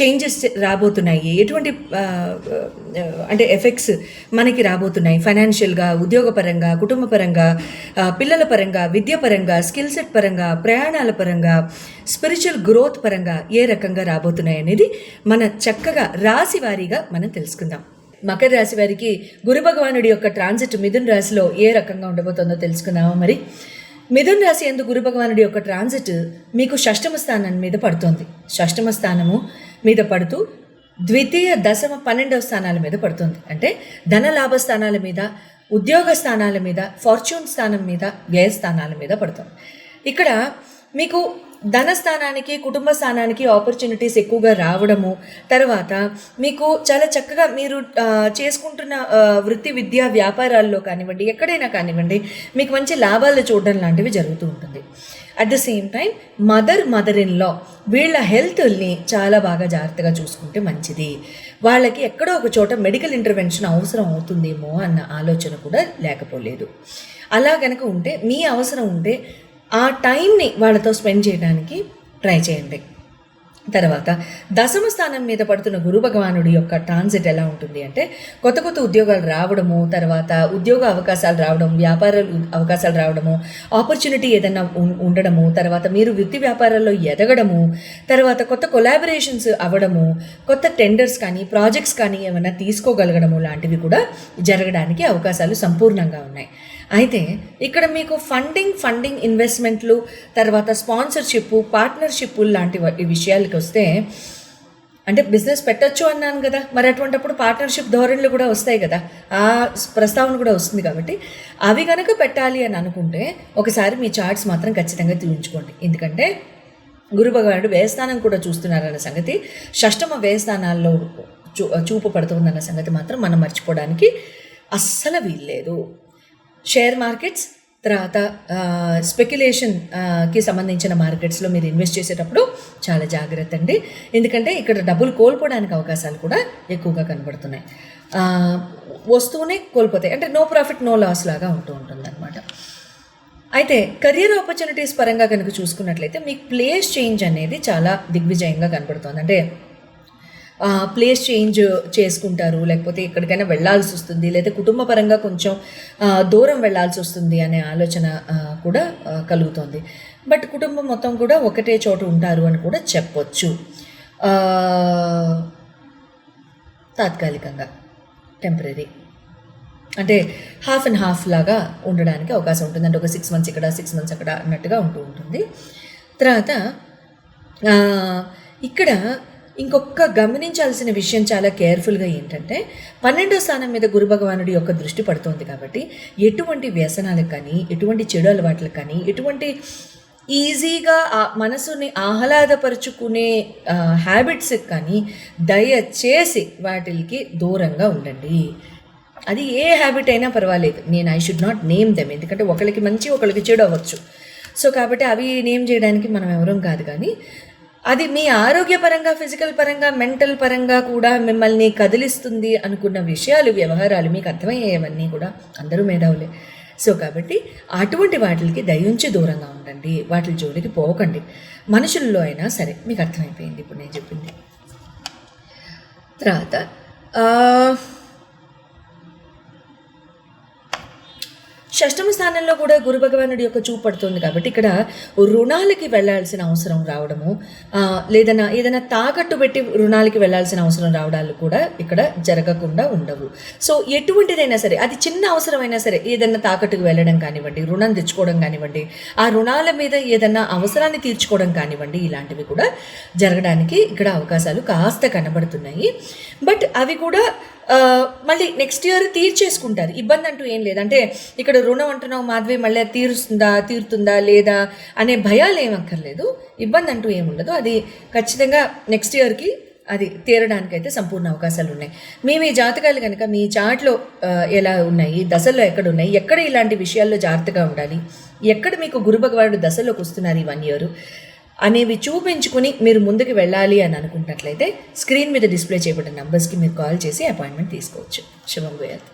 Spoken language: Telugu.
చేంజెస్ రాబోతున్నాయి. ఎటువంటి అంటే ఎఫెక్ట్స్ మనకి రాబోతున్నాయి. ఫైనాన్షియల్గా ఉద్యోగపరంగా కుటుంబపరంగా పరంగా పిల్లల పరంగా విద్య పరంగా స్కిల్ సెట్ పరంగా ప్రయాణాల పరంగా స్పిరిచువల్ గ్రోత్ పరంగా ఏ రకంగా రాబోతున్నాయి అనేది మన చక్కగా రాశి వారీగా మనం తెలుసుకుందాం. మకర రాశి వారికి గురు భగవానుడి యొక్క ట్రాన్సిట్ మిథున్ రాశిలో ఏ రకంగా ఉండబోతుందో తెలుసుకుందామా మరి? మిథున్ రాశి ఎందు గురు భగవానుడి యొక్క ట్రాన్సిట్ మీకు షష్టమ స్థానం మీద పడుతోంది. షష్టమ స్థానము మీద పడుతూ ద్వితీయ దశమ పన్నెండవ స్థానాల మీద పడుతుంది. అంటే ధన లాభ స్థానాల మీద ఉద్యోగ స్థానాల మీద ఫార్చ్యూన్ స్థానం మీద వ్యయ స్థానాల మీద పడుతుంది. ఇక్కడ మీకు ధన స్థానానికి కుటుంబ స్థానానికి ఆపర్చునిటీస్ ఎక్కువగా రావడము తర్వాత మీకు చాలా చక్కగా మీరు చేసుకుంటున్న వృత్తి విద్యా వ్యాపారాల్లో కానివ్వండి ఎక్కడైనా కానివ్వండి మీకు మంచి లాభాలు చూడడం లాంటివి జరుగుతూ ఉంటుంది. At the same time mother mother in law వీళ్ళ హెల్త్ని చాలా బాగా జాగ్రత్తగా చూసుకుంటే మంచిది. వాళ్ళకి ఎక్కడో ఒక చోట మెడికల్ ఇంటర్వెన్షన్ అవసరం అవుతుందేమో అన్న ఆలోచన కూడా లేకపోలేదు. అలా కనుక ఉంటే మీ అవసరం ఉంటే ఆ టైంని వాళ్ళతో స్పెండ్ చేయడానికి ట్రై చేయండి. తర్వాత దశమ స్థానం మీద పడుతున్న గురు భగవానుడి యొక్క ట్రాన్సిట్ ఎలా ఉంటుంది అంటే కొత్త కొత్త ఉద్యోగాలు రావడము తర్వాత ఉద్యోగ అవకాశాలు రావడం వ్యాపార అవకాశాలు రావడము ఆపర్చునిటీ ఏదైనా ఉం- ఉండడము తర్వాత మీరు వృత్తి వ్యాపారాల్లో ఎదగడము తర్వాత కొత్త కొలాబరేషన్స్ అవ్వడము కొత్త టెండర్స్ కానీ ప్రాజెక్ట్స్ కానీ ఏమైనా తీసుకోగలగడము లాంటివి కూడా జరగడానికి అవకాశాలు సంపూర్ణంగా ఉన్నాయి. అయితే ఇక్కడ మీకు ఫండింగ్ ఫండింగ్ ఇన్వెస్ట్మెంట్లు తర్వాత స్పాన్సర్షిప్ పార్ట్నర్షిప్ లాంటి ఈ విషయాలకి వస్తే అంటే బిజినెస్ పెట్టొచ్చు అన్నాను కదా. మరి అటువంటిప్పుడు పార్ట్నర్షిప్ ధోరణులు కూడా వస్తాయి కదా. ఆ ప్రస్తావన కూడా వస్తుంది కాబట్టి అవి కనుక పెట్టాలి అని అనుకుంటే ఒకసారి మీ చార్ట్స్ మాత్రం ఖచ్చితంగా తీయించుకోండి. ఎందుకంటే గురు భగవానుడు వేస్థానం కూడా చూస్తున్నారన్న సంగతి షష్టమ వ్యయస్థానాల్లో చూ చూపు పడుతుందన్న సంగతి మాత్రం మనం మర్చిపోవడానికి అస్సలు వీల్లేదు. షేర్ మార్కెట్స్ తర్వాత స్పెక్యులేషన్కి సంబంధించిన మార్కెట్స్లో మీరు ఇన్వెస్ట్ చేసేటప్పుడు చాలా జాగ్రత్త అండి. ఎందుకంటే ఇక్కడ డబ్బులు కోల్పోవడానికి అవకాశాలు కూడా ఎక్కువగా కనబడుతున్నాయి. వస్తువునే వస్తూనే కోల్పోతాయి. అంటే నో ప్రాఫిట్ నో లాస్ లాగా ఉంటూ ఉంటుంది అనమాట అయితే కెరియర్ ఆపర్చునిటీస్ పరంగా కనుక చూసుకున్నట్లయితే మీకు ప్లేస్ చేంజ్ అనేది చాలా దిగ్విజయంగా కనబడుతుంది. అంటే ప్లేస్ చేంజ్ చేసుకుంటారు. లేకపోతే ఎక్కడికైనా వెళ్ళాల్సి వస్తుంది. లేదా కుటుంబ పరంగా కొంచెం దూరం వెళ్ళాల్సి వస్తుంది అనే ఆలోచన కూడా కలుగుతుంది. బట్ కుటుంబం మొత్తం కూడా ఒకటే చోట ఉంటారు అని కూడా చెప్పొచ్చు. తాత్కాలికంగా టెంపరీ అంటే హాఫ్ అండ్ హాఫ్ లాగా ఉండడానికి అవకాశం ఉంటుంది. అంటే ఒక సిక్స్ మంత్స్ ఇక్కడ సిక్స్ మంత్స్ అక్కడ అన్నట్టుగా ఉంటూ ఉంటుంది. తర్వాత ఇక్కడ ఇంకొక గమనించాల్సిన విషయం చాలా కేర్ఫుల్గా ఏంటంటే పన్నెండో స్థానం మీద గురు భగవానుడి యొక్క దృష్టి పడుతోంది కాబట్టి ఎటువంటి వ్యసనాలకు కానీ ఎటువంటి చెడు అలవాట్లకు కానీ ఎటువంటి ఈజీగా మనసుని ఆహ్లాదపరుచుకునే హ్యాబిట్స్కి కానీ దయచేసి వాటికి దూరంగా ఉండండి. అది ఏ హ్యాబిట్ అయినా పర్వాలేదు. నేను I should not name them. ఎందుకంటే ఒకరికి మంచి ఒకరికి చెడు అవ్వచ్చు. సో కాబట్టి అవి నేమ్ చేయడానికి మనం ఎవరం కాదు. కానీ అది మీ ఆరోగ్యపరంగా ఫిజికల్ పరంగా మెంటల్ పరంగా కూడా మిమ్మల్ని కదిలిస్తుంది అనుకున్న విషయాలు వ్యవహారాలు మీకు అర్థమయ్యేవన్నీ కూడా అందరూ మేధావులే. సో కాబట్టి అటువంటి వాటికి దయించి దూరంగా ఉండండి. వాటి జోలికి పోకండి. మనుషుల్లో అయినా సరే మీకు అర్థమైపోయింది ఇప్పుడు నేను చెప్పింది. తర్వాత షష్టమ స్థానంలో కూడా గురు భగవానుడి యొక్క చూపు పడుతుంది కాబట్టి ఇక్కడ రుణాలకి వెళ్ళాల్సిన అవసరం రావడము లేదన్నా ఏదైనా తాకట్టు పెట్టి రుణాలకి వెళ్ళాల్సిన అవసరం రావడాలు కూడా ఇక్కడ జరగకుండా ఉండవు. సో ఎటువంటిదైనా సరే అది చిన్న అవసరమైనా సరే ఏదైనా తాకట్టుకు వెళ్ళడం కానివ్వండి రుణం తెచ్చుకోవడం కానివ్వండి ఆ రుణాల మీద ఏదైనా అవసరాన్ని తీర్చుకోవడం కానివ్వండి ఇలాంటివి కూడా జరగడానికి ఇక్కడ అవకాశాలు కాస్త కనబడుతున్నాయి. బట్ అవి కూడా మళ్ళీ నెక్స్ట్ ఇయర్ తీర్చేసుకుంటారు. ఇబ్బంది అంటూ ఏం లేదు. అంటే ఇక్కడ రుణం అంటున్నావు మాధవి మళ్ళీ తీరుస్తుందా తీరుతుందా లేదా అనే భయాలు ఏమక్కర్లేదు ఇబ్బంది అంటూ ఏముండదు అది ఖచ్చితంగా నెక్స్ట్ ఇయర్కి అది తీరడానికి అయితే సంపూర్ణ అవకాశాలు ఉన్నాయి. మీ మీ జాతకాలు కనుక మీ చాట్లో ఎలా ఉన్నాయి దశల్లో ఎక్కడ ఉన్నాయి ఎక్కడ ఇలాంటి విషయాల్లో జాగ్రత్తగా ఉండాలి ఎక్కడ మీకు గురు భగవానుడు దశలోకి వస్తున్నారు ఈ వన్ ఇయర్ అనేవి చూపించుకుని మీరు ముందుకు వెళ్ళాలి అని అనుకున్నట్లయితే స్క్రీన్ మీద డిస్ప్లే చేయబడిన నంబర్స్కి మీరు కాల్ చేసి అపాయింట్మెంట్ తీసుకోవచ్చు. శుభం వేయాలి